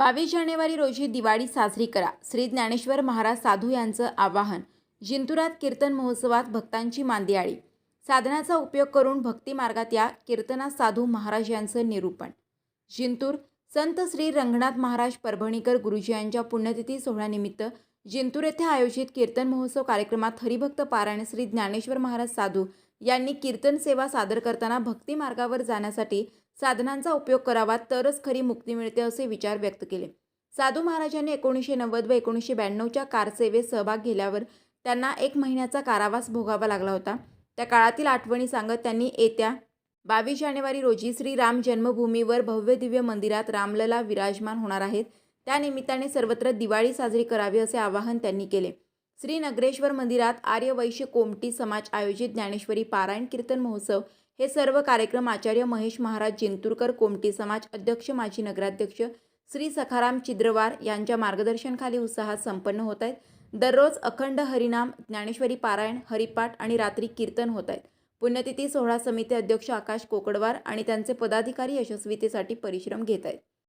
बावीस जानेवारी रोजी दिवाळी साजरी करा. श्री ज्ञानेश्वर महाराज साधू यांचं आवाहन. जिंतुरात कीर्तन महोत्सवात भक्तांची मांदियाळी. साधनाचा उपयोग करून भक्ती मार्गात या कीर्तनात साधू महाराज यांचं निरूपण. जिंतूर संत श्री रंगनाथ महाराज परभणीकर गुरुजी यांच्या पुण्यतिथी सोहळ्यानिमित्त जिंतूर येथे आयोजित कीर्तन महोत्सव कार्यक्रमात हरिभक्त पारायण श्री ज्ञानेश्वर महाराज साधू यांनी कीर्तन सेवा सादर करताना भक्ती मार्गावर जाण्यासाठी साधनांचा उपयोग करावा तरच खरी मुक्ती मिळते असे विचार व्यक्त केले. साधू महाराजांनी एकोणीसशे नव्वद व एकोणीसशे ब्याण्णवच्या कारसेवेत सहभाग घेतल्यावर त्यांना एक महिन्याचा कारावास भोगावा लागला होता. त्या काळातील आठवणी सांगत त्यांनी येत्या बावीस जानेवारी रोजी श्री राम जन्मभूमीवर भव्य दिव्य मंदिरात रामलला विराजमान होणार आहेत. त्यानिमित्ताने सर्वत्र दिवाळी साजरी करावी असे आवाहन त्यांनी केले. श्री नगरेश्वर मंदिरात आर्य वैश्य कोमटी समाज आयोजित ज्ञानेश्वरी पारायण कीर्तन महोत्सव. हे सर्व कार्यक्रम आचार्य महेश महाराज जिंतूरकर कोमटी समाज अध्यक्ष माजी नगराध्यक्ष श्री सखाराम चिद्रवार यांच्या मार्गदर्शनखाली उत्साहात संपन्न होत आहेत. दररोज अखंड हरिनाम ज्ञानेश्वरी पारायण हरिपाठ आणि रात्री कीर्तन होत आहेत. पुण्यतिथी सोहळा समिती अध्यक्ष आकाश कोकडवार आणि त्यांचे पदाधिकारी यशस्वीतेसाठी परिश्रम घेत आहेत.